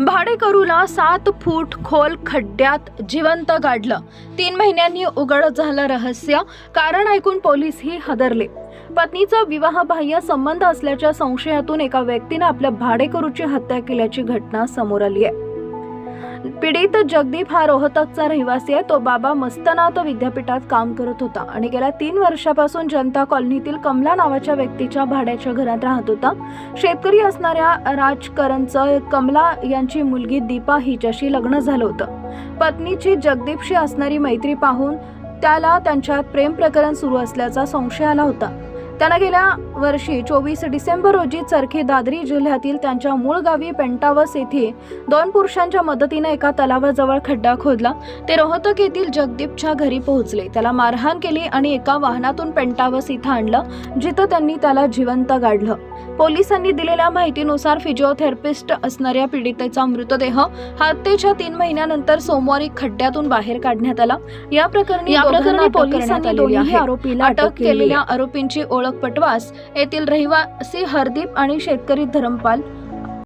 भाडेकरूला सात फूट खोल खड्ड्यात जिवंत गाडलं. तीन महिन्यांनी उघड झालं रहस्य कारण ऐकून पोलीसही हदरले. पत्नीचा विवाहबाह्य संबंध असल्याच्या संशयातून एका व्यक्तीनं आपल्या भाडेकरूची हत्या केल्याची घटना समोर आली आहे. पीडित जगदीप हा रोहतकचा रहिवासी आहे. तो बाबा मस्तनाथ विद्यापीठात काम करत होता आणि गेल्या तीन वर्षापासून जनता कॉलनीतील कमला नावाच्या व्यक्तीच्या भाड्याच्या घरात राहत होता. शेतकरी असणाऱ्या राजकरणचं कमला यांची मुलगी दीपा हिच्याशी लग्न झालं होतं. पत्नीची जगदीपशी असणारी मैत्री पाहून त्याला त्यांच्यात प्रेम प्रकरण सुरू असल्याचा संशय आला होता. त्यानं गेल्या वर्षी चोवीस डिसेंबर रोजी चरखी दादरी जिल्ह्यातील त्यांच्या मूळ गावी पेंटावस येथे दोन पुरुषांच्या मदतीने एका तलावाजवळ खड्डा खोदला. ते रोहतक येथील जगदीपच्या घरी पोहोचले. त्याला मारहाण केली आणि एका वाहनातून पेंटावस इथं आणलं जिथं त्यांनी त्याला जिवंत गाडलं. पोलिसांनी दिलेल्या माहितीनुसार फिजिओथेरपिस्ट असणाऱ्या पीडितेचा मृतदेह हत्येच्या तीन महिन्यानंतर सोमवारी खड्ड्यातून बाहेर काढण्यात आला. या प्रकरणी या प्रकरणी पोलिसांनी दोन्ही. आरोपीला अटक अटक केलेली केलेल्या आरोपींची ओळख पटवास येथील रहिवासी हरदीप आणि शेतकरी धरमपाल